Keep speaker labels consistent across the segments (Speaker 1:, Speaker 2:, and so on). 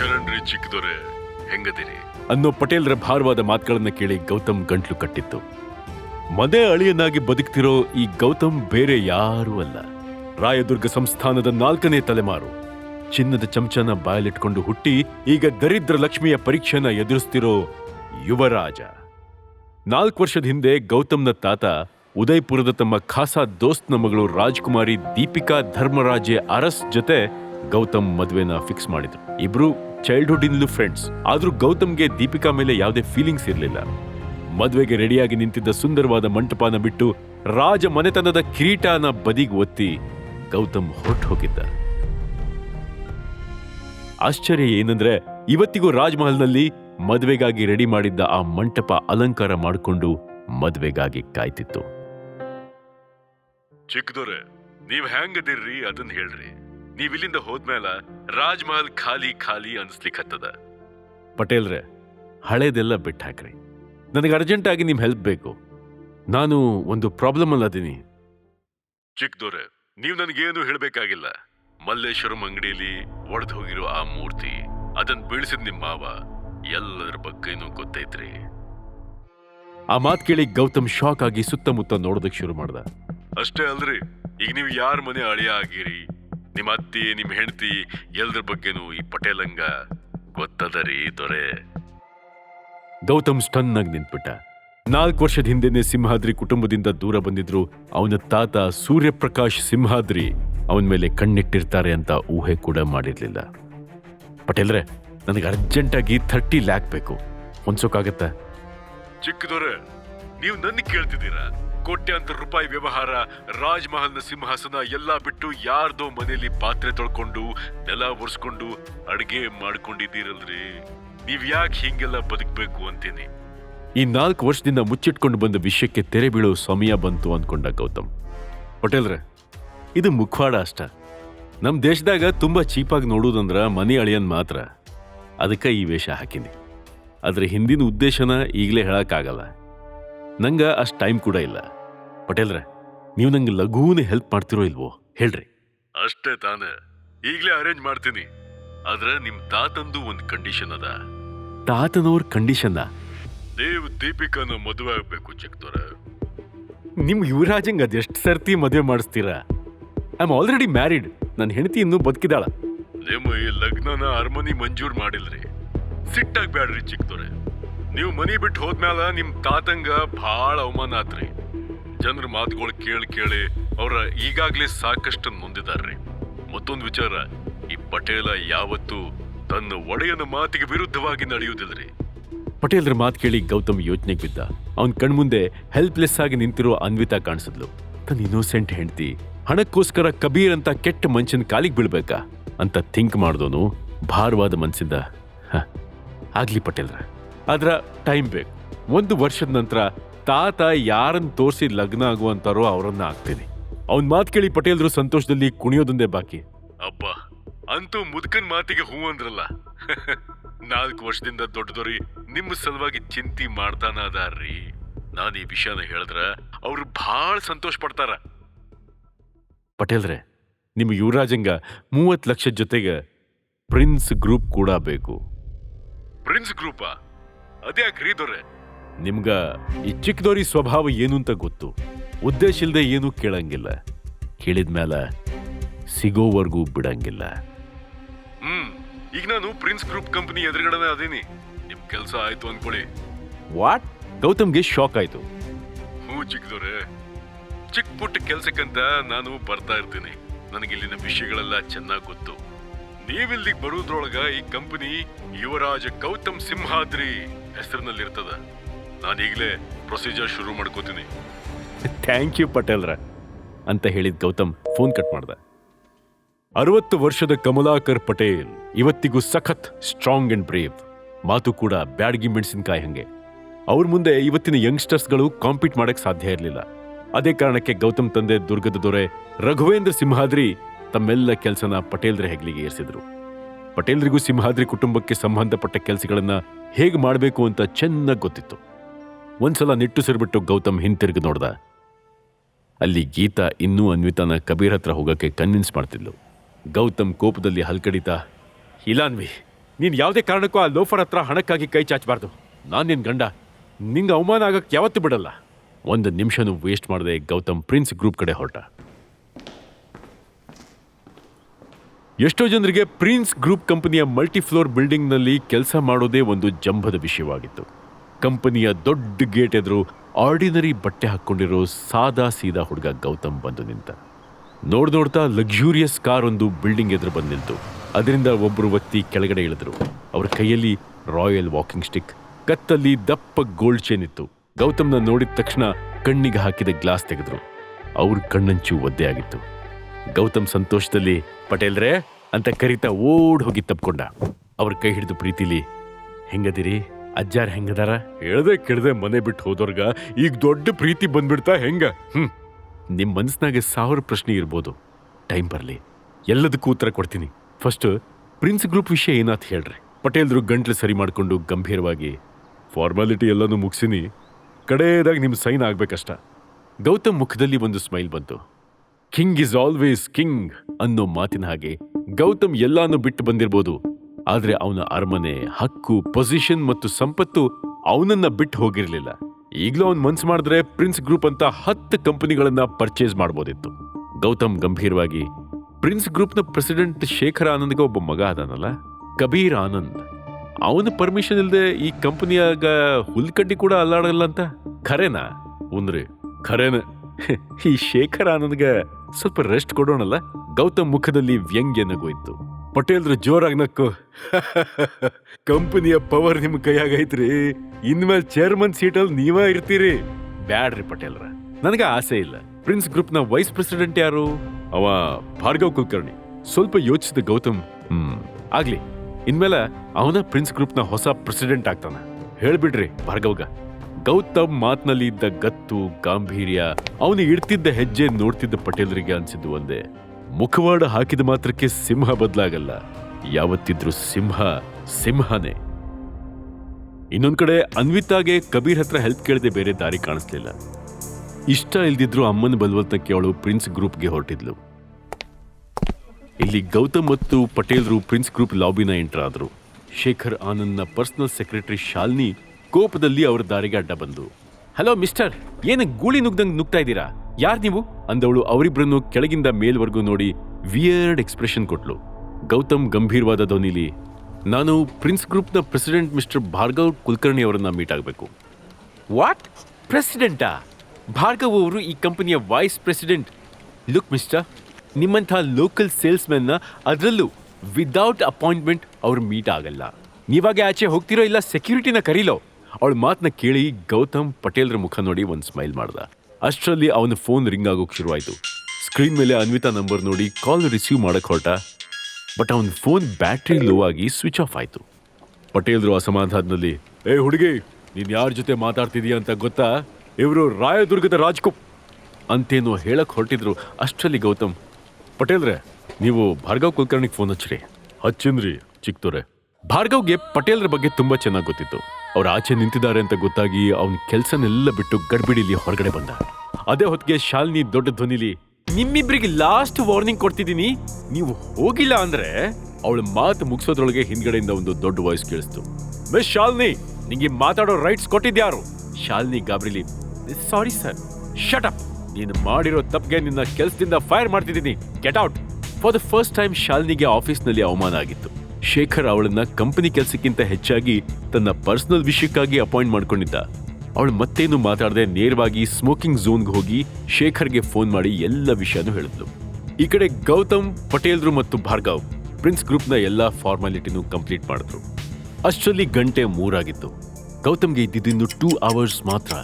Speaker 1: ಶರಣ್ರಿ ಚಿಕ್ಕದೊರೆ, ಹೆಂಗದಿರಿ?
Speaker 2: ಅನ್ನೋ ಪಟೇಲ್ರ ಭಾರವಾದ ಮಾತುಗಳನ್ನ ಕೇಳಿ ಗೌತಮ್ ಗಂಟ್ಲು ಕಟ್ಟಿತ್ತು. ಮದೇ ಅಳಿಯನಾಗಿ ಬದುಕ್ತಿರೋ ಈ ಗೌತಮ್ ಬೇರೆ ಯಾರೂ ಅಲ್ಲ. ರಾಯದುರ್ಗ ಸಂಸ್ಥಾನದ ನಾಲ್ಕನೇ ತಲೆಮಾರು. ಚಿನ್ನದ ಚಮಚನ ಬಾಯಲಿಟ್ಕೊಂಡು ಹುಟ್ಟಿ ಈಗ ದರಿದ್ರ ಲಕ್ಷ್ಮಿಯ ಪರೀಕ್ಷೆನ ಎದುರಿಸ್ತಿರೋ ಯುವರಾಜ. ನಾಲ್ಕು ವರ್ಷದ ಹಿಂದೆ ಗೌತಮ್ನ ತಾತ ಉದಯ್ಪುರದ ತಮ್ಮ ಖಾಸಾ ದೋಸ್ತ್ನ ಮಗಳು ರಾಜ್ಕುಮಾರಿ ದೀಪಿಕಾ ಧರ್ಮರಾಜೆ ಅರಸ್ ಜೊತೆ ಗೌತಮ್ ಮದುವೆನ ಫಿಕ್ಸ್ ಮಾಡಿದ್ರು. ಇಬ್ರು ಚೈಲ್ಡ್ಹುಡ್ ಇಂದಲೂ ಫ್ರೆಂಡ್ಸ್ ಆದ್ರೂ ಗೌತಮ್ಗೆ ದೀಪಿಕಾ ಮೇಲೆ ಯಾವುದೇ ಫೀಲಿಂಗ್ಸ್ ಇರಲಿಲ್ಲ. ಮದುವೆಗೆ ರೆಡಿಯಾಗಿ ನಿಂತಿದ್ದ ಸುಂದರವಾದ ಮಂಟಪನ ಬಿಟ್ಟು ರಾಜ ಮನೆತನದ ಕಿರೀಟನ ಬದಿಗೆ ಒತ್ತಿ ಗೌತಮ್ ಹೊರಟು ಹೋಗಿದ್ದ. ಆಶ್ಚರ್ಯ ಏನಂದ್ರೆ ಇವತ್ತಿಗೂ ರಾಜ್ಮಹಲ್ನಲ್ಲಿ ಮದುವೆಗಾಗಿ ರೆಡಿ ಮಾಡಿದ್ದ ಆ ಮಂಟಪ ಅಲಂಕಾರ ಮಾಡಿಕೊಂಡು ಮದುವೆಗಾಗಿ ಕಾಯ್ತಿತ್ತು.
Speaker 1: ಚಿಕ್ಕದೊರೆ, ನೀವ್ ಹೆಂಗದಿರ್ರಿ ಅದನ್ನ ಹೇಳ್ರಿ. ನೀವ್ ಇಲ್ಲಿಂದ ಹೋದ್ಮೇಲ ರಾಜ್ಮಹಲ್ ಖಾಲಿ ಖಾಲಿ ಅನ್ಸ್ಲಿಕ್ಕತ್ತದ.
Speaker 2: ಪಟೇಲ್ರೆ ಹಳೇದೆಲ್ಲ ಬಿಟ್ಟು ಹಾಕ್ರಿ ನನಗೆ ಅರ್ಜೆಂಟಾಗಿ ನಿಮ್ ಹೆಲ್ಪ್ ಬೇಕು. ನಾನು ಒಂದು ಪ್ರಾಬ್ಲಮ್ ಅಲ್ಲದೀನಿ
Speaker 1: ಚಿಕ್ಕದೋರೆ ನೀವು ನನಗೇನು ಹೇಳಬೇಕಾಗಿಲ್ಲ. ಮಲ್ಲೇಶ್ವರಂ ಅಂಗಡಿಯಲ್ಲಿ ಒಡೆದು ಹೋಗಿರೋ ಆ ಮೂರ್ತಿ ಅದನ್ ಬೀಳಿಸಿದ ನಿಮ್ಮ ಮಾವ ಎಲ್ಲರ ಬಗ್ಗೆನೂ ಗೊತ್ತೈತ್ರಿ.
Speaker 2: ಆ ಮಾತು ಕೇಳಿ ಗೌತಮ್ ಶಾಕ್ ಆಗಿ ಸುತ್ತಮುತ್ತ ನೋಡೋದಕ್ಕೆ ಶುರು ಮಾಡ್ದ.
Speaker 1: ಅಷ್ಟೇ ಅಲ್ರಿ ಈಗ ನೀವು ಯಾರ ಮನೆ ಅಳಿಯ ಆಗಿರಿ ನಿಮ್ಮ ಅತ್ತಿ ನಿಮ್ ಹೆಂಡತಿ ಎಲ್ರ ಬಗ್ಗೆನೂ ಈ ಪಟೇಲಂಗ ಗೊತ್ತದರಿ ದೊರೆ.
Speaker 2: ಗೌತಮ್ ಸ್ಟನ್ ಆಗಿ ನಿಂತ್ಬಿಟ್ಟ. ನಾಲ್ಕು ವರ್ಷದ ಹಿಂದೆನೆ ಸಿಂಹಾದ್ರಿ ಕುಟುಂಬದಿಂದ ದೂರ ಬಂದಿದ್ರು. ಅವನ ತಾತ ಸೂರ್ಯಪ್ರಕಾಶ್ ಸಿಂಹಾದ್ರಿ ಅವನ ಮೇಲೆ ಕಣ್ಣಿಟ್ಟಿರ್ತಾರೆ ಅಂತ ಊಹೆ ಕೂಡ ಮಾಡಿರ್ಲಿಲ್ಲ. ಪಟೇಲ್ರೆ ನನಗೆ ಅರ್ಜೆಂಟಾಗಿ ಥರ್ಟಿ ಲ್ಯಾಕ್ ಬೇಕು. ಹೊಂದ್ಸೋಕ್ಕಾಗತ್ತಾ
Speaker 1: ಚಿಕ್ಕದೊರೆ ನೀವು ನನ್ನ ಕೇಳ್ತಿದ್ದೀರಾ? ಕೋಟ್ಯಾಂತರ ರೂಪಾಯಿ ವ್ಯವಹಾರ ರಾಜ್ ಮಹಲ್ನ ಸಿಂಹಾಸನ ಎಲ್ಲಾ ಬಿಟ್ಟು ಯಾರ್ದೋ ಮನೆಯಲ್ಲಿ ಪಾತ್ರೆ ತೊಳ್ಕೊಂಡು ನೆಲ ಒರೆಸ್ಕೊಂಡು ಅಡ್ಗೆ ಮಾಡ್ಕೊಂಡಿದ್ದೀರಲ್ರಿ. ನೀವ್ ಯಾಕೆ ಹಿಂಗೆಲ್ಲ ಬದುಕ್ಬೇಕು ಅಂತೀನಿ?
Speaker 2: ಈ ನಾಲ್ಕು ವರ್ಷದಿಂದ ಮುಚ್ಚಿಟ್ಕೊಂಡು ಬಂದ ವಿಷಯಕ್ಕೆ ತೆರೆ ಬೀಳೋ ಸಮಯ ಬಂತು ಅನ್ಕೊಂಡ ಗೌತಮ್. ಹೋಟೆಲ್ರೆ, ಇದು ಮುಖವಾಡ ಅಷ್ಟ. ನಮ್ಮ ದೇಶದಾಗ ತುಂಬಾ ಚೀಪಾಗಿ ನೋಡುದಂದ್ರ ಮನೆ ಅಳಿಯನ್ ಮಾತ್ರ. ಅದಕ್ಕೆ ಈ ವೇಷ ಹಾಕಿನಿ. ಆದ್ರೆ ಹಿಂದಿನ ಉದ್ದೇಶನ ಈಗಲೇ ಹೇಳಕ್ಕಾಗಲ್ಲ. ನಂಗ ಅಷ್ಟು ಟೈಮ್ ಕೂಡ ಇಲ್ಲ. ಪಟೇಲ್ರೆ ನೀವು ನಂಗೆ ಲಘೂನೇ ಹೆಲ್ಪ್ ಮಾಡ್ತಿರೋ ಇಲ್ವೋ? ಹೇಳ್ರಿ.
Speaker 1: ಅಷ್ಟೇ ತಾನೇ. ಈಗ್ಲೇ ಅರೇಂಜ್ ಮಾಡ್ತೀನಿ. ಆದ್ರೆ ನಿಮ್ ತಾತಂದು ಒಂದ್ ಕಂಡೀಷನ್ ಅದ.
Speaker 2: ತಾತನವ್ರ ಕಂಡೀಷನ್ನ
Speaker 1: ನೀವು ದೀಪಿಕಾನ ಮದುವೆ ಆಗ್ಬೇಕು ಚಿಕ್ತೋರ
Speaker 2: ನಿಮ್ ಯುವರಾಜಂಗ್ ಅದೆಷ್ಟು ಸರ್ತಿ ಮದುವೆ ಮಾಡಿಸ್ತೀರಾ? ಐ ಆಮ್ ಆಲ್ರೆಡಿ ಮ್ಯಾರಿಡ್ ನನ್ನ ಹೆಂಡತಿ ಇನ್ನೂ ಬದುಕಿದಾಳ.
Speaker 1: ನಿಮ್ಮ ಈ ಲಗ್ನನ ಅರಮನಿ ಮಂಜೂರ್ ಮಾಡಿಲ್ರಿ. ಸಿಟ್ಟಾಗ್ ಬ್ಯಾಡ್ರಿ ಚಿಕ್ತೋರೆ ನೀವು ಮನಿ ಬಿಟ್ಟು ಹೋದ್ಮ್ಯಾಲ ನಿಮ್ ತಾತಂಗ ಭಾಳ ಅವಮಾನ ಆತ್ರಿ. ಜನರ ಮಾತುಗಳು ಕೇಳಿ ಕೇಳಿ ಅವರ ಈಗಾಗಲೇ ಸಾಕಷ್ಟು ನೊಂದಿದ್ದಾರೆ ಮತ್ತೊಂದು ವಿಚಾರ ಈ ಪಟೇಲ ಯಾವತ್ತೂ ತನ್ನ ಒಡೆಯನ ಮಾತಿಗೆ ವಿರುದ್ಧವಾಗಿ ನಡೆಯುವುದಿಲ್ರಿ.
Speaker 2: ಪಟೇಲ್ರ ಮಾತು ಕೇಳಿ ಗೌತಮ್ ಯೋಚನೆಗೆ ಬಿದ್ದ. ಅವನ್ ಕಣ್ಮುಂದೆ ಹೆಲ್ಪ್ಲೆಸ್ ಆಗಿ ನಿಂತಿರೋ ಅನ್ವಿತಾ ಕಾಣಿಸಿದ್ಲು. ತನ್ನ ಇನ್ನೋಸೆಂಟ್ ಹೆಂಡತಿ ಹಣಕ್ಕೋಸ್ಕರ ಕಬೀರ್ ಅಂತ ಕೆಟ್ಟ ಮನುಷ್ಯನ ಕಾಲಿಗೆ ಬೀಳ್ಬೇಕಾ? ಅಂತ ಥಿಂಕ್ ಮಾಡಿದವನು ಭಾರವಾದ ಮನಸ್ಸಿಂದ "ಹ, ಆಗ್ಲಿ ಪಟೇಲ್ರ. ಆದ್ರ ಟೈಮ್ ಬೇಕು. ಒಂದು ವರ್ಷದ ನಂತರ ತಾತ ಯಾರನ್ನ ತೋರಿಸಿ ಲಗ್ನ ಆಗುವಂತಾರೋ ಅವರನ್ನ ಆಗ್ತೀನಿ. ಅವನ್ ಮಾತು ಕೇಳಿ ಪಟೇಲ್ರು ಸಂತೋಷದಲ್ಲಿ ಕುಣಿಯೋದೊಂದೇ ಬಾಕಿ.
Speaker 1: ಅಬ್ಬ ಅಂತೂ ಮುದುಕನ್ ಮಾತಿಗೆ ಹೂ ಅಂದ್ರಲ್ಲ. ನಾಲ್ಕು ವರ್ಷದಿಂದ ದೊಡ್ಡದೊರಿ ನಿಮ್ಮ ಸಲುವಾಗಿ ಚಿಂತಿ ಮಾಡ್ತಾನ ಅದಾರ್ರಿ ನಾನು ಈ ವಿಷಯನ ಹೇಳಿದ್ರ ಅವ್ರು ಭಾಳ ಸಂತೋಷ ಪಡ್ತಾರ.
Speaker 2: ಪಟೇಲ್ರೆ ನಿಮ್ಮ ಯುವರಾಜಂಗ ಮೂವತ್ತು ಲಕ್ಷದ ಜೊತೆಗೆ ಪ್ರಿನ್ಸ್ ಗ್ರೂಪ್ ಕೂಡ ಬೇಕು.
Speaker 1: ಪ್ರಿನ್ಸ್ ಗ್ರೂಪ? ಅದ್ಯಾಕ್ರಿ ದೊರೆ?
Speaker 2: ನಿಮ್ಗ ಈ ಚಿಕ್ಕದೋರಿ ಸ್ವಭಾವ ಏನು ಅಂತ ಗೊತ್ತು? ಉದ್ದೇಶ ಇಲ್ಲದೆ ಏನೂ ಕೇಳಂಗಿಲ್ಲ. ಕೇಳಿದ್ಮೇಲೆ ಸಿಗೋವರೆಗೂ ಬಿಡಂಗಿಲ್ಲ.
Speaker 1: ಹ್ಮ್ ಈಗ ನಾನು ಪ್ರಿನ್ಸ್ ಗ್ರೂಪ್ ಕಂಪನಿ ಎದುರುಗಡೆ ಅದೀನಿ. ನಿಮ್ ಕೆಲಸ ಆಯ್ತು ಅನ್ಕೊಳ್ಳಿ.
Speaker 2: ವಾಟ್ ಗೌತಮ್ಗೆ ಶಾಕ್ ಆಯ್ತು.
Speaker 1: ಹ್ಞೂ ಚಿಕ್ಕದೋರೆ ಚಿಕ್ಕ ಪುಟ್ಟ ಕೆಲ್ಸಕ್ಕಂತ ನಾನು ಬರ್ತಾ ಇರ್ತೀನಿ. ನನಗೆ ಇಲ್ಲಿನ ವಿಷಯಗಳೆಲ್ಲ ಚೆನ್ನಾಗಿ ಗೊತ್ತು. ನೀವಿಲ್ಲಿಗೆ ಬರೋದ್ರೊಳಗ ಈ ಕಂಪನಿ ಯುವರಾಜ ಗೌತಮ್ ಸಿಂಹಾದ್ರಿ ಹೆಸರಿನಲ್ಲಿರ್ತದ. ನಾನು ಈಗಲೇ ಪ್ರೊಸೀಜರ್ ಶುರು ಮಾಡ್ಕೋತೀನಿ.
Speaker 2: ಥ್ಯಾಂಕ್ ಯು ಪಟೇಲ್ರ. ಅಂತ ಹೇಳಿದ ಗೌತಮ್ ಫೋನ್ ಕಟ್ ಮಾಡ್ದ. ಅರವತ್ತು ವರ್ಷದ ಕಮಲಾಕರ್ ಪಟೇಲ್ ಇವತ್ತಿಗೂ ಸಖತ್ ಸ್ಟ್ರಾಂಗ್ ಅಂಡ್ ಬ್ರೇವ್ ಮಾತು ಕೂಡ ಬ್ಯಾಡ್ಗಿ ಮೆಣಸಿನಕಾಯಿ ಹಂಗೆ. ಅವ್ರ ಮುಂದೆ ಇವತ್ತಿನ ಯಂಗ್ಸ್ಟರ್ಸ್ಗಳು ಕಾಂಪೀಟ್ ಮಾಡಕ್ ಸಾಧ್ಯ ಇರಲಿಲ್ಲ. ಅದೇ ಕಾರಣಕ್ಕೆ ಗೌತಮ್ ತಂದೆ ದುರ್ಗದ ದೊರೆ ರಘುವೇಂದ್ರ ಸಿಂಹಾದ್ರಿ ತಮ್ಮೆಲ್ಲ ಕೆಲಸನ ಪಟೇಲ್ರ ಹೆಗ್ಲಿಗೆ ಏರಿಸಿದ್ರು. ಪಟೇಲ್ರಿಗೂ ಸಿಂಹಾದ್ರಿ ಕುಟುಂಬಕ್ಕೆ ಸಂಬಂಧಪಟ್ಟ ಕೆಲಸಗಳನ್ನ ಹೇಗೆ ಮಾಡಬೇಕು ಅಂತ ಚೆನ್ನಾಗಿ ಗೊತ್ತಿತ್ತು. ಒಂದ್ಸಲ ನಿಟ್ಟುಸಿರ್ಬಿಟ್ಟು ಗೌತಮ್ ಹಿಂತಿರುಗಿ ನೋಡ್ದ. ಅಲ್ಲಿ ಗೀತಾ ಇನ್ನೂ ಅನ್ವಿತಾನ ಕಬೀರ್ ಹತ್ರ ಹೋಗೋಕ್ಕೆ ಕನ್ವಿನ್ಸ್ ಮಾಡ್ತಿದ್ಲು. ಗೌತಮ್ ಕೋಪದಲ್ಲಿ ಹಲ್ಕಡಿತಾ ಇಲಾನ್ವಿ ನೀನು ಯಾವುದೇ ಕಾರಣಕ್ಕೂ ಆ ಲೋಫರ್ ಹತ್ರ ಹಣಕ್ಕಾಗಿ ಕೈ ಚಾಚಬಾರ್ದು. ನಾನ್ ನಿನ್ ಗಂಡ. ನಿಂಗೆ ಅವಮಾನ ಆಗಕ್ಕೆ ಯಾವತ್ತೂ ಬಿಡಲ್ಲ. ಒಂದು ನಿಮಿಷನೂ ವೇಸ್ಟ್ ಮಾಡದೆ ಗೌತಮ್ ಪ್ರಿನ್ಸ್ ಗ್ರೂಪ್ ಕಡೆ ಹೊರಟ. ಎಷ್ಟೋ ಜನರಿಗೆ ಪ್ರಿನ್ಸ್ ಗ್ರೂಪ್ ಕಂಪನಿಯ ಮಲ್ಟಿಫ್ಲೋರ್ ಬಿಲ್ಡಿಂಗ್ನಲ್ಲಿ ಕೆಲಸ ಮಾಡೋದೇ ಒಂದು ಜಂಭದ ವಿಷಯವಾಗಿತ್ತು. ಕಂಪನಿಯ ದೊಡ್ಡ ಗೇಟ್ ಎದುರು ಆರ್ಡಿನರಿ ಬಟ್ಟೆ ಹಾಕ್ಕೊಂಡಿರೋ ಸಾದಾ ಸೀದಾ ಹುಡುಗ ಗೌತಮ್ ಬಂದು ನಿಂತ. ನೋಡ್ ನೋಡ್ತಾ ಲಕ್ಸುರಿಯಸ್ ಕಾರ್ ಒಂದು ಬಿಲ್ಡಿಂಗ್ ಎದುರು ಬಂದು ನಿಂತು. ಅದರಿಂದ ಒಬ್ಬರು ವ್ಯಕ್ತಿ ಕೆಳಗಡೆ ಇಳಿದ್ರು. ಅವ್ರ ಕೈಯಲ್ಲಿ ರಾಯಲ್ ವಾಕಿಂಗ್ ಸ್ಟಿಕ್ ಕತ್ತಲ್ಲಿ ದಪ್ಪ ಗೋಲ್ಡ್ ಚೇನ್ ಇತ್ತು. ಗೌತಮ್ನ ನೋಡಿದ ತಕ್ಷಣ ಕಣ್ಣಿಗೆ ಹಾಕಿದ ಗ್ಲಾಸ್ ತೆಗೆದ್ರು. ಅವ್ರ ಕಣ್ಣಂಚು ಒದ್ದೆ ಆಗಿತ್ತು. ಗೌತಮ್ ಸಂತೋಷದಲ್ಲಿ, ಪಟೇಲ್ರೇ, ಅಂತ ಕರಿತಾ ಓಡ್ ಹೋಗಿ ತಪ್ಕೊಂಡ. ಅವ್ರ ಕೈ ಹಿಡಿದು ಪ್ರೀತಿಲಿ, ಹೆಂಗದಿರಿ? ಅಜ್ಜಾರ್ ಹೆಂಗದಾರ? ಹೇಳ್ದೆ ಕೇಳ್ದೆ ಮನೆ ಬಿಟ್ಟು ಹೋದವ್ರಗ ಈಗ ದೊಡ್ಡ ಪ್ರೀತಿ ಬಂದ್ಬಿಡ್ತಾ ಹೆಂಗ? ಹ್ಮ್. ನಿಮ್ ಮನಸ್ನಾಗೆ ಸಾವಿರ ಪ್ರಶ್ನೆ ಇರ್ಬೋದು. ಟೈಮ್ ಬರಲಿ. ಎಲ್ಲದಕ್ಕೂ ಉತ್ತರ ಕೊಡ್ತೀನಿ. ಫಸ್ಟ್, ಪ್ರಿನ್ಸ್ ಗ್ರೂಪ್ ವಿಷಯ ಏನಾತ್ ಹೇಳ್ರಿ? ಪಟೇಲ್ರು ಗಂಟ್ಲು ಸರಿ ಮಾಡ್ಕೊಂಡು ಗಂಭೀರವಾಗಿ, ಫಾರ್ಮಾಲಿಟಿ ಎಲ್ಲನೂ ಮುಗಿಸಿನಿ. ಕಡೆಯದಾಗಿ ನಿಮ್ ಸೈನ್ ಆಗ್ಬೇಕಷ್ಟ? ಗೌತಮ್ ಮುಖದಲ್ಲಿ ಒಂದು ಸ್ಮೈಲ್ ಬಂತು. ಕಿಂಗ್ ಇಸ್ ಆಲ್ವೇಸ್ ಕಿಂಗ್ ಅನ್ನೋ ಮಾತಿನ ಹಾಗೆ ಗೌತಮ್ ಎಲ್ಲಾನು ಬಿಟ್ಟು ಬಂದಿರ್ಬೋದು. ಆದ್ರೆ ಅವನ ಅರಮನೆ, ಹಕ್ಕು ಪೊಸಿಷನ್ ಮತ್ತು ಸಂಪತ್ತು ಅವನನ್ನ ಬಿಟ್ಟು ಹೋಗಿರ್ಲಿಲ್ಲ. ಈಗಲೂ ಅವನ್ ಮನ್ಸು ಮಾಡಿದ್ರೆ ಪ್ರಿನ್ಸ್ ಗ್ರೂಪ್ ಅಂತ ಹತ್ತು ಕಂಪನಿಗಳನ್ನ ಪರ್ಚೇಸ್ ಮಾಡ್ಬೋದಿತ್ತು. ಗೌತಮ್ ಗಂಭೀರವಾಗಿ ಪ್ರಿನ್ಸ್ ಗ್ರೂಪ್ನ ಪ್ರೆಸಿಡೆಂಟ್ ಶೇಖರ್ ಆನಂದ್ಗೆ ಒಬ್ಬ ಮಗ ಅದಾನಲ್ಲ ಕಬೀರ್ ಆನಂದ್. ಅವನ ಪರ್ಮಿಷನ್ ಇಲ್ಲದೆ ಈ ಕಂಪನಿಯಾಗ ಹುಲ್ಕಡ್ಡಿ ಕೂಡ ಅಲ್ಲಾಡಲ್ಲ ಅಂತ? ಖರೇನಾ? ಉಂದ್ರಿ, ಖರೇನ. ಈ ಶೇಖರ್ ಆನಂದ್ಗೆ ಸ್ವಲ್ಪ ರೆಸ್ಟ್ ಕೊಡೋಣಲ್ಲ? ಗೌತಮ್ ಮುಖದಲ್ಲಿ ವ್ಯಂಗ್ಯ ನಗು ಇತ್ತು ಪಟೇಲ್ರು ಜೋರಾಗಿ ನಕ್ಕು. ಕಂಪನಿಯ ಪವರ್ ನಿಮ್ ಕೈಯಾಗೈತ್ರಿ ಇನ್ಮೇಲೆ ಚೇರ್ಮನ್ ಸೀಟಲ್ಲಿ ನೀವೇ ಇರ್ತೀರಿ. ಬ್ಯಾಡ್ರಿ ಪಟೇಲ್ರ. ನನಗೆ ಆಸೆ ಇಲ್ಲ. ಪ್ರಿನ್ಸ್ ಗ್ರೂಪ್ನ ವೈಸ್ ಪ್ರೆಸಿಡೆಂಟ್ ಯಾರು? ಅವ ಭಾರ್ಗವ್ ಕುಲಕರ್ಣಿ. ಸ್ವಲ್ಪ ಯೋಚಿಸಿದ ಗೌತಮ್, ಹ್ಮ್, ಆಗ್ಲಿ. ಇನ್ಮೇಲೆ ಅವನ ಪ್ರಿನ್ಸ್ ಗ್ರೂಪ್ನ ಹೊಸ ಪ್ರೆಸಿಡೆಂಟ್ ಆಗ್ತಾನ. ಹೇಳ್ಬಿಡ್ರಿ ಭಾರ್ಗವ್ಗ. ಗೌತಮ್ ಮಾತ್ನಲ್ಲಿ ಇದ್ದ ಗತ್ತು, ಗಾಂಭೀರ್ಯ, ಅವನು ಇಡ್ತಿದ್ದ ಹೆಜ್ಜೆ ನೋಡ್ತಿದ್ದ ಪಟೇಲ್ರಿಗೆ ಅನ್ಸಿದ್ದು ಒಂದೇ. ಮುಖವಾಡ ಹಾಕಿದ ಮಾತ್ರಕ್ಕೆ ಸಿಂಹ ಬದಲಾಗಲ್ಲ. ಯಾವತ್ತಿದ್ರು ಸಿಂಹ ಸಿಂಹನೇ. ಇನ್ನೊಂದ್ ಕಡೆ ಅನ್ವಿತಾಗೆ ಕಬೀರ್ ಹತ್ರ ಹೆಲ್ಪ್ ಕೇಳದೆ ಬೇರೆ ದಾರಿ ಕಾಣಿಸ್ಲಿಲ್ಲ. ಇಷ್ಟ ಇಲ್ದಿದ್ರು ಅಮ್ಮನ ಬಲವಂತಕ್ಕೆ ಅವಳು ಪ್ರಿನ್ಸ್ ಗ್ರೂಪ್ಗೆ ಹೊರಟಿದ್ಲು. ಇಲ್ಲಿ ಗೌತಮ್ ಮತ್ತು ಪಟೇಲ್ರು ಪ್ರಿನ್ಸ್ ಗ್ರೂಪ್ ಲಾಬಿನ ಎಂಟರ್ ಆದ್ರು. ಶೇಖರ್ ಆನಂದ್ನ ಪರ್ಸನಲ್ ಸೆಕ್ರೆಟರಿ ಶಾಲಿನಿ ಕೋಪದಲ್ಲಿ ಅವರ ದಾರಿಗೆ ಅಡ್ಡ ಬಂದು. ಹಲೋ ಮಿಸ್ಟರ್ ಏನು ಗೂಳಿ ನುಗ್ದಂಗ್ ನುಗ್ತಾ ಇದ್ದೀರಾ? ಯಾರ್ ನೀವು? ಅಂದವಳು ಅವರಿಬ್ಬರನ್ನು ಕೆಳಗಿಂದ ಮೇಲ್ವರೆಗೂ ನೋಡಿ ವಿಯರ್ಡ್ ಎಕ್ಸ್ಪ್ರೆಷನ್ ಕೊಟ್ಲು. ಗೌತಮ್ ಗಂಭೀರವಾದ ಧ್ವನಿಲಿ, ನಾನು ಪ್ರಿನ್ಸ್ ಗ್ರೂಪ್ನ ಪ್ರೆಸಿಡೆಂಟ್ ಮಿಸ್ಟರ್ ಭಾರ್ಗವ್ ಕುಲಕರ್ಣಿ ಅವರನ್ನ ಮೀಟ್ ಆಗಬೇಕು. ವಾಟ್ ಪ್ರೆಸಿಡೆಂಟಾ ಭಾರ್ಗವ್ ಅವರು ಈ ಕಂಪನಿಯ ವೈಸ್ ಪ್ರೆಸಿಡೆಂಟ್ ಲುಕ್ ಮಿಸ್ಟರ್ ನಿಮ್ಮಂಥ ಲೋಕಲ್ ಸೇಲ್ಸ್ಮೆನ್ನ ಅದರಲ್ಲೂ ವಿದೌಟ್ ಅಪಾಯಿಂಟ್ಮೆಂಟ್ ಅವ್ರು ಮೀಟ್ ಆಗಲ್ಲ. ನೀವಾಗೆ ಆಚೆ ಹೋಗ್ತಿರೋ ಇಲ್ಲ ಸೆಕ್ಯೂರಿಟಿನ ಕರೀಲೋ? ಅವಳ ಮಾತನ್ನ ಕೇಳಿ ಗೌತಮ್ ಪಟೇಲ್ರ ಮುಖ ನೋಡಿ ಒಂದು ಸ್ಮೈಲ್ ಮಾಡ್ದ. ಅಷ್ಟರಲ್ಲಿ ಅವನ ಫೋನ್ ರಿಂಗ್ ಆಗೋಕೆ ಶುರುವಾಯಿತು. ಸ್ಕ್ರೀನ್ ಮೇಲೆ ಅನ್ವಿತಾ ನಂಬರ್ ನೋಡಿ ಕಾಲ್ ರಿಸೀವ್ ಮಾಡಕ್ಕೆ ಹೊರಟ. ಬಟ್ ಅವನ ಫೋನ್ ಬ್ಯಾಟ್ರಿ ಲೋ ಆಗಿ ಸ್ವಿಚ್ ಆಫ್ ಆಯಿತು. ಪಟೇಲ್ರು ಅಸಮಾಧಾನದಲ್ಲಿ, ಏ ಹುಡುಗಿ, ನೀನು ಯಾರ ಜೊತೆ ಮಾತಾಡ್ತಿದೀಯ ಅಂತ ಗೊತ್ತಾ? ಇವರು ರಾಯದುರ್ಗದ ರಾಜ್ಕುಪ್. ಅಂತೇನೋ ಹೇಳಕ್ಕೆ ಹೊರಟಿದ್ರು ಅಷ್ಟರಲ್ಲಿ ಗೌತಮ್. ಪಟೇಲ್ರೆ, ನೀವು ಭಾರ್ಗವ್ ಕುಲಕರ್ಣಿಗೆ ಫೋನ್ ಹಚ್ಚಿರಿ. ಹಚ್ಚಿನ್ರಿ, ಚಿಕ್ತೋರೆ. ಭಾರ್ಗವ್ಗೆ ಪಟೇಲ್ರ ಬಗ್ಗೆ ತುಂಬ ಚೆನ್ನಾಗಿ ಗೊತ್ತಿತ್ತು. ಅವ್ರು ಆಚೆ ನಿಂತಿದ್ದಾರೆ ಅಂತ ಗೊತ್ತಾಗಿ ಅವನ ಕೆಲಸನೆಲ್ಲ ಬಿಟ್ಟು ಗಡ್ಬಿಡಿಲಿ ಹೊರಗಡೆ ಬಂದ. ಅದೇ ಹೊತ್ತಿಗೆ ಶಾಲಿನಿ ದೊಡ್ಡ ಧ್ವನಿಲಿ, ನಿಮ್ಮಿಬ್ರಿಗೆ ಲಾಸ್ಟ್ ವಾರ್ನಿಂಗ್ ಕೊಡ್ತಿದ್ದೀನಿ. ನೀವು ಹೋಗಿಲ್ಲ ಅಂದ್ರೆ ಅವಳ ಮಾತು ಮುಗಿಸೋದ್ರೊಳಗೆ ಹಿಂದ್ಗಡೆಯಿಂದ ಒಂದು ದೊಡ್ಡ ವಾಯ್ಸ್ ಕೇಳಿಸ್ತು. ಮಿಸ್ ಶಾಲಿನಿ, ನಿಂಗೆ ಮಾತಾಡೋ ರೈಟ್ಸ್ ಕೊಟ್ಟಿದ್ಯಾರು ಶಾಲಿನಿ ಗಾಬ್ರಿಲಿ ಸಾರಿ ಸರ್ ಶಟ್ ಅಪ್ ನೀನು ಮಾಡಿರೋ ತಪ್ಪಿಗೆ ನಿನ್ನ ಕೆಲಸದಿಂದ ಫೈರ್ ಮಾಡ್ತಿದ್ದೀನಿ. Get out for the first time ಶಾಲಿನಿಗೆ ಆಫೀಸ್ನಲ್ಲಿ ಅವಮಾನ ಆಗಿತ್ತು. ಶೇಖರ್ ಅವಳನ್ನ ಕಂಪನಿ ಕೆಲಸಕ್ಕಿಂತ ಹೆಚ್ಚಾಗಿ ತನ್ನ ಪರ್ಸನಲ್ ವಿಷಯಕ್ಕಾಗಿ ಅಪಾಯಿಂಟ್ ಮಾಡ್ಕೊಂಡಿದ್ದ. ಅವಳು ಮತ್ತೇನು ಮಾತಾಡದೆ ನೇರವಾಗಿ ಸ್ಮೋಕಿಂಗ್ ಝೋನ್ಗೆ ಹೋಗಿ ಶೇಖರ್ಗೆ ಫೋನ್ ಮಾಡಿ ಎಲ್ಲ ವಿಷಯನೂ ಹೇಳಿದ್ಲು. ಈ ಕಡೆ ಗೌತಮ್, ಪಟೇಲ್ರು ಮತ್ತು ಭಾರ್ಗವ್ ಪ್ರಿನ್ಸ್ ಗ್ರೂಪ್ನ ಎಲ್ಲ ಫಾರ್ಮಾಲಿಟಿನೂ ಕಂಪ್ಲೀಟ್ ಮಾಡಿದ್ರು. ಅಷ್ಟರಲ್ಲಿ ಗಂಟೆ ಮೂರಾಗಿತ್ತು. ಗೌತಮ್ಗೆ ಇದ್ದಿದ್ದು ಟೂ ಅವರ್ಸ್ ಮಾತ್ರ.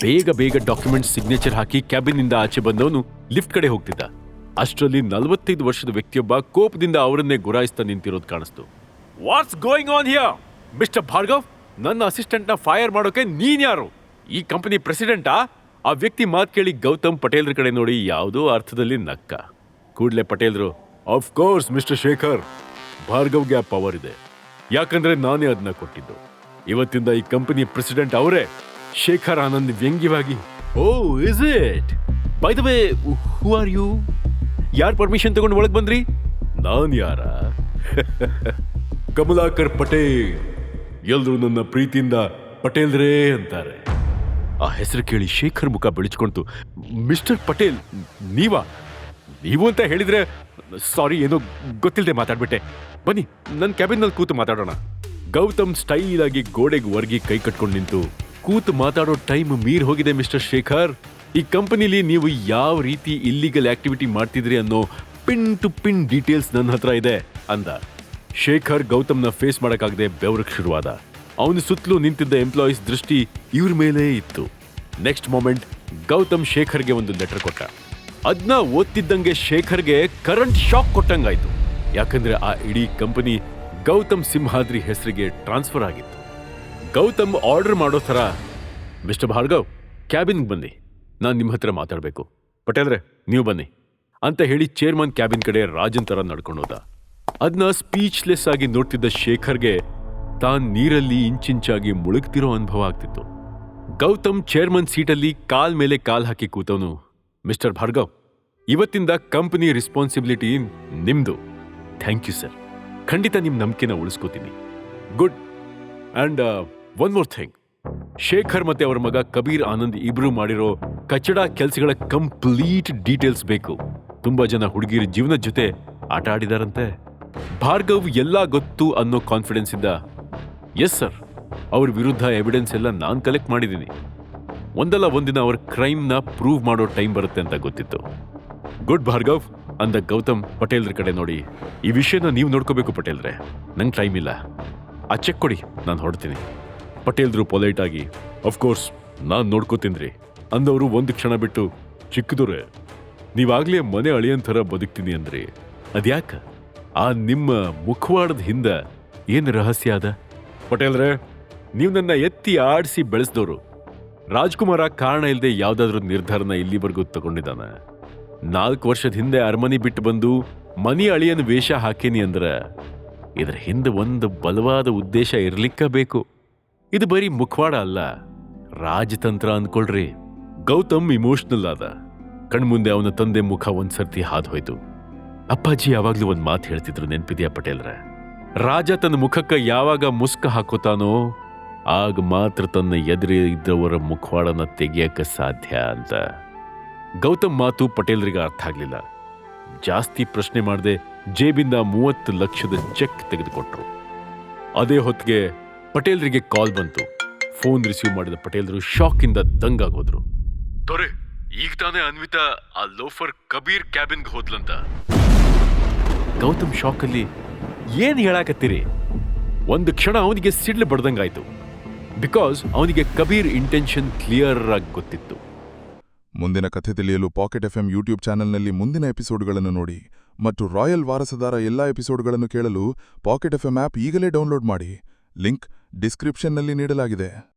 Speaker 2: ಬೇಗ ಬೇಗ ಡಾಕ್ಯುಮೆಂಟ್ ಸಿಗ್ನೇಚರ್ ಹಾಕಿ ಕ್ಯಾಬಿನಿಂದ ಆಚೆ ಬಂದವನು ಲಿಫ್ಟ್ ಕಡೆ ಹೋಗ್ತಿದ್ದ. ಅಷ್ಟರಲ್ಲಿ ನಲವತ್ತೈದು ವರ್ಷದ ವ್ಯಕ್ತಿಯೊಬ್ಬ ಕೋಪದಿಂದ ಅವರನ್ನೇ ಗುರಾಯಿಸ್ತಾ ನಿಂತಿರೋದು ಕಾಣಿಸ್ತು. What's going on here mister Bhargav ನನ್ನ ಅಸಿಸ್ಟೆಂಟ್ನ ಫೈರ್ ಮಾಡೋಕೆ ನೀನ್ ಯಾರು ಈ ಕಂಪನಿ ಪ್ರೆಸಿಡೆಂಟಾ? ಆ ವ್ಯಕ್ತಿ ಮಾತು ಕೇಳಿ ಗೌತಮ್ ಪಟೇಲ್ರ ಕಡೆ ನೋಡಿ ಯಾವುದೋ ಅರ್ಥದಲ್ಲಿ ನಕ್ಕ. ಕೂಡ್ಲೆ ಪಟೇಲ್ರು ಕೋರ್ಸ್ ಮಿಸ್ಟರ್ ಶೇಖರ್ ಭಾರ್ಗವ್ಗೆ ಆ ಪವರ್ ಇದೆ. ಯಾಕಂದ್ರೆ ನಾನೇ ಅದನ್ನ ಕೊಟ್ಟಿದ್ದು. ಇವತ್ತಿಂದ ಈ ಕಂಪನಿ ಪ್ರೆಸಿಡೆಂಟ್ ಅವರೇ ಶೇಖರ್ ಆನಂದ್ ವ್ಯಂಗ್ಯವಾಗಿ ಓ is it by the way who are you ಯಾರು ಪರ್ಮಿಷನ್ ತಗೊಂಡು ಒಳಗೆ ಬಂದ್ರಿ? ನಾನು ಯಾರ? ಕಮಲಾಕರ್ ಪಟೇಲ್. ಎಲ್ರೂ ನನ್ನ ಪ್ರೀತಿಯಿಂದ ಪಟೇಲ್ರೇ ಅಂತಾರೆ. ಆ ಹೆಸರು ಕೇಳಿ ಶೇಖರ್ ಮುಖ ಬೆಳಚ್ಕೊಂತು ಮಿಸ್ಟರ್ ಪಟೇಲ್, ನೀವ? ನೀವು ಅಂತ ಹೇಳಿದ್ರೆ, ಸಾರಿ, ಏನೋ ಗೊತ್ತಿಲ್ಲದೆ ಮಾತಾಡ್ಬಿಟ್ಟೆ. ಬನ್ನಿ ನನ್ನ ಕ್ಯಾಬಿನ್ನಲ್ಲಿ ಕೂತು ಮಾತಾಡೋಣ. ಗೌತಮ್ ಸ್ಟೈಲ್ ಆಗಿ ಗೋಡೆಗೆ ವರ್ಗಿ ಕೈ ಕಟ್ಕೊಂಡು ನಿಂತು, ಕೂತು ಮಾತಾಡೋ ಟೈಮ್ ಮೀರ್ ಹೋಗಿದೆ ಮಿಸ್ಟರ್ ಶೇಖರ್. ಈ ಕಂಪನಿಲಿ ನೀವು ಯಾವ ರೀತಿ ಇಲ್ಲಿಗಲ್ ಆಕ್ಟಿವಿಟಿ ಮಾಡ್ತಿದ್ರಿ ಅನ್ನೋ ಪಿನ್ ಟು ಪಿನ್ ಡೀಟೇಲ್ಸ್ ನನ್ನ ಹತ್ರ ಇದೆ, ಅಂದ. ಶೇಖರ್ ಗೌತಮ್ನ ಫೇಸ್ ಮಾಡಕ್ಕಾಗದೆ ಬೆವರಕ್ ಶುರುವಾದ. ಅವನ ಸುತ್ತಲೂ ನಿಂತಿದ್ದ ಎಂಪ್ಲಾಯೀಸ್ ದೃಷ್ಟಿ ಇವ್ರ ಮೇಲೇ ಇತ್ತು. ನೆಕ್ಸ್ಟ್ ಮೊಮೆಂಟ್ ಗೌತಮ್ ಶೇಖರ್ಗೆ ಒಂದು ಲೆಟರ್ ಕೊಟ್ಟ. ಅದನ್ನ ಓದ್ತಿದ್ದಂಗೆ ಶೇಖರ್ಗೆ ಕರೆಂಟ್ ಶಾಕ್ ಕೊಟ್ಟಂಗಾಯ್ತು. ಯಾಕಂದ್ರೆ ಆ ಇಡೀ ಕಂಪನಿ ಗೌತಮ್ ಸಿಂಹಾದ್ರಿ ಹೆಸರಿಗೆ ಟ್ರಾನ್ಸ್ಫರ್ ಆಗಿತ್ತು. ಗೌತಮ್ ಆರ್ಡರ್ ಮಾಡೋ ಥರ ಮಿಸ್ಟರ್ ಭಾರ್ಗವ್ ಕ್ಯಾಬಿನ್ಗೆ ಬನ್ನಿ. ನಾನು ನಿಮ್ಮ ಹತ್ರ ಮಾತಾಡಬೇಕು. ಪಟೇಲ್ರೆ, ನೀವು ಬನ್ನಿ. ಅಂತ ಹೇಳಿ ಚೇರ್ಮನ್ ಕ್ಯಾಬಿನ್ ಕಡೆ ರಾಜನ್ ಥರ ನಡ್ಕೊಂಡೋದ ಅದನ್ನ ಸ್ಪೀಚ್ಲೆಸ್ ಆಗಿ ನೋಡ್ತಿದ್ದ ಶೇಖರ್ಗೆ ತಾನ್ ನೀರಲ್ಲಿ ಇಂಚಿಂಚಾಗಿ ಮುಳುಗ್ತಿರೋ ಅನುಭವ ಆಗ್ತಿತ್ತು. ಗೌತಮ್ ಚೇರ್ಮನ್ ಸೀಟಲ್ಲಿ ಕಾಲ್ ಮೇಲೆ ಕಾಲ್ ಹಾಕಿ ಕೂತವನು ಮಿಸ್ಟರ್ ಭಾರ್ಗವ್, ಇವತ್ತಿಂದ ಕಂಪನಿ ರೆಸ್ಪಾನ್ಸಿಬಿಲಿಟಿ ನಿಮ್ದು. ಥ್ಯಾಂಕ್ ಯು ಸರ್ ಖಂಡಿತ ನಿಮ್ಮ ನಂಬಿಕೆನ ಉಳಿಸ್ಕೋತೀನಿ. Good and one more thing Shekhar ಮತ್ತೆ ಅವರ ಮಗ ಕಬೀರ್ ಆನಂದ್ ಇಬ್ರು ಮಾಡಿರೋ ಕಚಡ ಕೆಲಸಗಳ ಕಂಪ್ಲೀಟ್ ಡೀಟೇಲ್ಸ್ ಬೇಕು. ತುಂಬಾ ಜನ ಹುಡುಗಿರ ಜೀವನದ ಜೊತೆ ಆಟ ಆಡಿದಾರಂತೆ. ಭಾರ್ಗವ್ ಎಲ್ಲ ಗೊತ್ತು ಅನ್ನೋ ಕಾನ್ಫಿಡೆನ್ಸ್ ಇದ್ದ ಎಸ್ ಸರ್ ಅವ್ರ ವಿರುದ್ಧ ಎವಿಡೆನ್ಸ್ ಎಲ್ಲ ನಾನು ಕಲೆಕ್ಟ್ ಮಾಡಿದ್ದೀನಿ. ಒಂದಲ್ಲ ಒಂದಿನ ಅವ್ರ ಕ್ರೈಮ್ನ ಪ್ರೂವ್ ಮಾಡೋ ಟೈಮ್ ಬರುತ್ತೆ ಅಂತ ಗೊತ್ತಿತ್ತು. ಗುಡ್ ಭಾರ್ಗವ್. ಅಂದ ಗೌತಮ್ ಪಟೇಲ್ರ ಕಡೆ ನೋಡಿ. ಈ ವಿಷಯನ ನೀವು ನೋಡ್ಕೋಬೇಕು ಪಟೇಲ್ರೆ. ನಂಗೆ ಟೈಮ್ ಇಲ್ಲ. ಆ ಚೆಕ್ ಕೊಡಿ, ನಾನು ಹೊಡ್ತೀನಿ ಪಟೇಲ್ರು ಪೊಲೈಟ್ ಆಗಿ ಅಫ್ಕೋರ್ಸ್ ನಾನು ನೋಡ್ಕೋತೀನ್ರಿ. ಅಂದವರು ಒಂದು ಕ್ಷಣ ಬಿಟ್ಟು, ಚಿಕ್ಕದೂರೆ, ನೀವಾಗಲೇ ಮನೆ ಅಳಿಯನ್ ಬದುಕ್ತೀನಿ ಅಂದ್ರಿ. ಅದ್ಯಾಕ? ಆ ನಿಮ್ಮ ಮುಖವಾಡದ ಹಿಂದ ಏನು ರಹಸ್ಯ ಅದ ಪಟೇಲ್ರೆ ನೀವು ನನ್ನ ಎತ್ತಿ ಆಡಿಸಿ ಬೆಳೆಸಿದವರು. ರಾಜ್ಕುಮಾರ ಕಾರಣ ಇಲ್ಲದೆ ಯಾವ್ದಾದ್ರೂ ನಿರ್ಧಾರನ ಇಲ್ಲಿವರೆಗೂ ತಗೊಂಡಿದ್ದಾನ. ನಾಲ್ಕು ವರ್ಷದ ಹಿಂದೆ ಅರಮನಿ ಬಿಟ್ಟು ಬಂದು ಮನಿ ಅಳಿಯನ ವೇಷ ಹಾಕೀನಿ ಅಂದ್ರ ಇದರ ಹಿಂದೆ ಒಂದು ಬಲವಾದ ಉದ್ದೇಶ ಇರ್ಲಿಕ್ಕ ಬೇಕು. ಇದು ಬರೀ ಮುಖವಾಡ ಅಲ್ಲ ರಾಜತಂತ್ರ ಅಂದ್ಕೊಳ್ರಿ. ಗೌತಮ್ ಇಮೋಷನಲ್ ಆದ. ಕಣ್ಮುಂದೆ ಅವನ ತಂದೆ ಮುಖ ಒಂದ್ಸರ್ತಿ ಹಾದು ಹೋಯ್ತು. ಅಪ್ಪಾಜಿ ಯಾವಾಗ್ಲೂ ಒಂದ್ ಮಾತು ಹೇಳ್ತಿದ್ರು ನೆನ್ಪಿದ್ಯಾ ಪಟೇಲ್ರ? ರಾಜ ತನ್ನ ಮುಖಕ್ಕ ಯಾವಾಗ ಮುಸ್ಕ ಹಾಕೋತಾನೋ, ಆಗ ಮಾತ್ರ ತನ್ನ ಎದುರಿ ಇದ್ದವರ ಮುಖವಾಡನ ತೆಗಿಯಕ್ಕೆ ಸಾಧ್ಯ ಅಂತ. ಗೌತಮ್ ಮಾತು ಪಟೇಲ್ರಿಗೆ ಅರ್ಥ ಆಗ್ಲಿಲ್ಲ. ಜಾಸ್ತಿ ಪ್ರಶ್ನೆ ಮಾಡದೆ ಜೇಬಿಂದ ಮೂವತ್ತು ಲಕ್ಷದ ಚೆಕ್ ತೆಗೆದುಕೊಟ್ರು. ಅದೇ ಹೊತ್ತಿಗೆ ಪಟೇಲ್ರಿಗೆ ಕಾಲ್ ಬಂತು. ಫೋನ್ ರಿಸೀವ್ ಮಾಡಿದ ಪಟೇಲ್ರು ಶಾಕಿಂದ ದಂಗಾಗೋದ್ರು. ತೊರೆ, ಈಗ ತಾನೇ ಅನ್ವಿತಾ ಆ ಲೋಫರ್ ಕಬೀರ್ ಕ್ಯಾಬಿನ್ಗೆ ಹೋದ್ಲಂತ. ಗೌತಮ್ ಶಾಕಲ್ಲಿ ಏನ್ ಹೇಳಾಕತ್ತೀರಿ? ಒಂದು ಕ್ಷಣ ಅವನಿಗೆ ಸಿಡ್ಲು ಬಡ್ದಂಗಾಯ್ತು. ಬಿಕಾಸ್ ಅವನಿಗೆ ಕಬೀರ್ ಇಂಟೆನ್ಷನ್ ಕ್ಲಿಯರ್ ಆಗಿ ಗೊತ್ತಿತ್ತು.
Speaker 3: ಮುಂದಿನ ಕಥೆ ತಿಳಿಯಲು ಪಾಕೆಟ್ ಎಫ್ಎಂ ಯೂಟ್ಯೂಬ್ ಚಾನೆಲ್ನಲ್ಲಿ ಮುಂದಿನ ಎಪಿಸೋಡ್ಗಳನ್ನು ನೋಡಿ ಮತ್ತು ರಾಯಲ್ ವಾರಸದಾರ ಎಲ್ಲಾ ಎಪಿಸೋಡ್ಗಳನ್ನು ಕೇಳಲು ಪಾಕೆಟ್ ಎಫ್ಎಂ ಆಪ್ ಈಗಲೇ ಡೌನ್ಲೋಡ್ ಮಾಡಿ. ಲಿಂಕ್ ಡಿಸ್ಕ್ರಿಪ್ಷನ್ನಲ್ಲಿ ನೀಡಲಾಗಿದೆ.